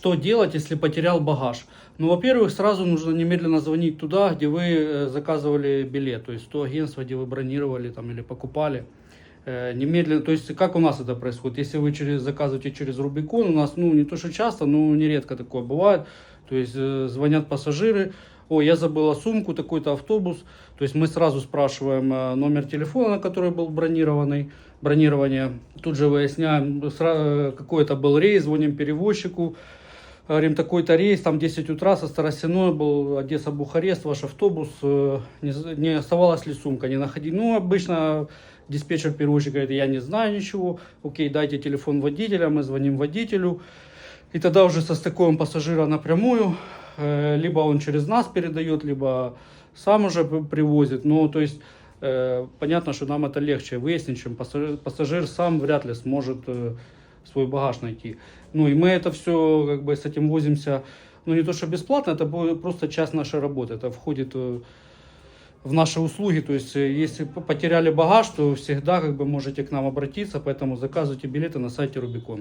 что делать, если потерял багаж? Ну, во-первых, сразу нужно немедленно звонить туда, где вы э, заказывали билет, то есть то агентство, где вы бронировали там или покупали. Э, Немедленно, то есть как у нас это происходит? Если вы через, заказываете через Рубикон, у нас, ну, не то что часто, но нередко такое бывает. То есть э, звонят пассажиры, о, я забыла сумку, такой-то автобус. То есть мы сразу спрашиваем номер телефона, на который был бронированный, бронирование. Тут же выясняем, какой это был рейс, звоним перевозчику. Говорим, такой-то рейс, там 10 утра со Старосиной был Одесса-Бухарест, ваш автобус, э, не, не оставалась ли сумка, не находи. Ну, обычно диспетчер перевозчик говорит, я не знаю ничего, окей, дайте телефон водителя, мы звоним водителю. И тогда уже состыкуем пассажира напрямую, э, либо он через нас передает, либо сам уже привозит. Ну, то есть, э, понятно, что нам это легче выяснить, чем пассажир, пассажир сам вряд ли сможет свой багаж найти. Ну, и мы это все, как бы, с этим возимся, ну, не то, что бесплатно, это просто часть нашей работы. Это входит э, в наши услуги. То есть, э, если потеряли багаж, то всегда, как бы, можете к нам обратиться, поэтому заказывайте билеты на сайте Рубикон.